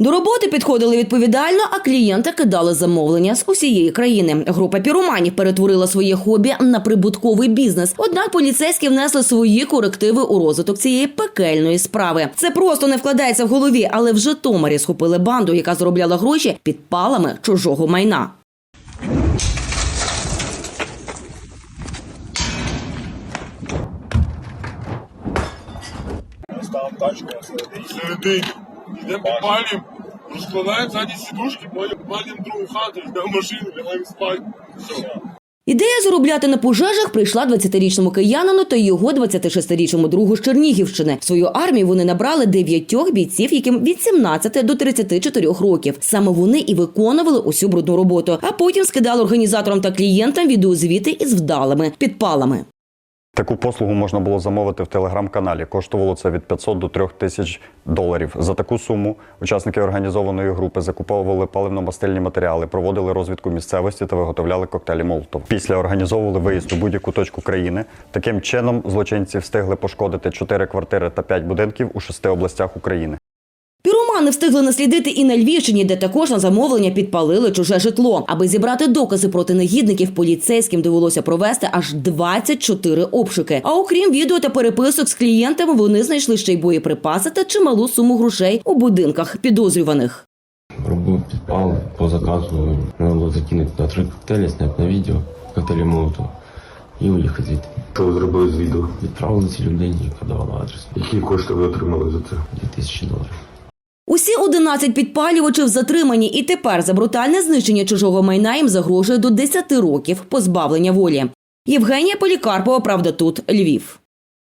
До роботи підходили відповідально, а клієнти кидали замовлення з усієї країни. Група піроманів перетворила своє хобі на прибутковий бізнес. Однак поліцейські внесли свої корективи у розвиток цієї пекельної справи. Це просто не вкладається в голові, але в Житомирі схопили банду, яка заробляла гроші підпалами чужого майна. Тачку. Йдемо попалім, розкладаємо задні сідушки, попалім другу хату, йдемо машину, лягаємо спати. Все. Ідея заробляти на пожежах прийшла 20-річному киянину та його 26-річному другу з Чернігівщини. В свою армію вони набрали дев'ятьох бійців, яким від 17 до 34 років. Саме вони і виконували усю брудну роботу, а потім скидали організаторам та клієнтам відеозвіти із вдалими підпалами. Таку послугу можна було замовити в телеграм-каналі. Коштувало це від 500 до 3 тисяч доларів. За таку суму учасники організованої групи закуповували паливно-мастильні матеріали, проводили розвідку місцевості та виготовляли коктейлі Молотова. Після організовували виїзд у будь-яку точку країни. Таким чином злочинці встигли пошкодити 4 квартири та 5 будинків у шести областях України. Піромани встигли наслідити і на Львівщині, де також на замовлення підпалили чуже житло. Аби зібрати докази проти негідників, поліцейським довелося провести аж 24 обшуки. А окрім відео та переписок з клієнтами, вони знайшли ще й боєприпаси та чималу суму грошей у будинках підозрюваних. Робив підпал по заказу. Треба було закинути на три коктейлі, зняти на відео, коктейлі Молотова і уїхати звідти. Що ви зробили з відео? Відправили цій людині, яка давала адрес. Які кошти ви отримали за це? 2000 доларів. Усі 11 підпалювачів затримані, і тепер за брутальне знищення чужого майна їм загрожує до 10 років позбавлення волі. Євгенія Полікарпова, правда, тут Львів.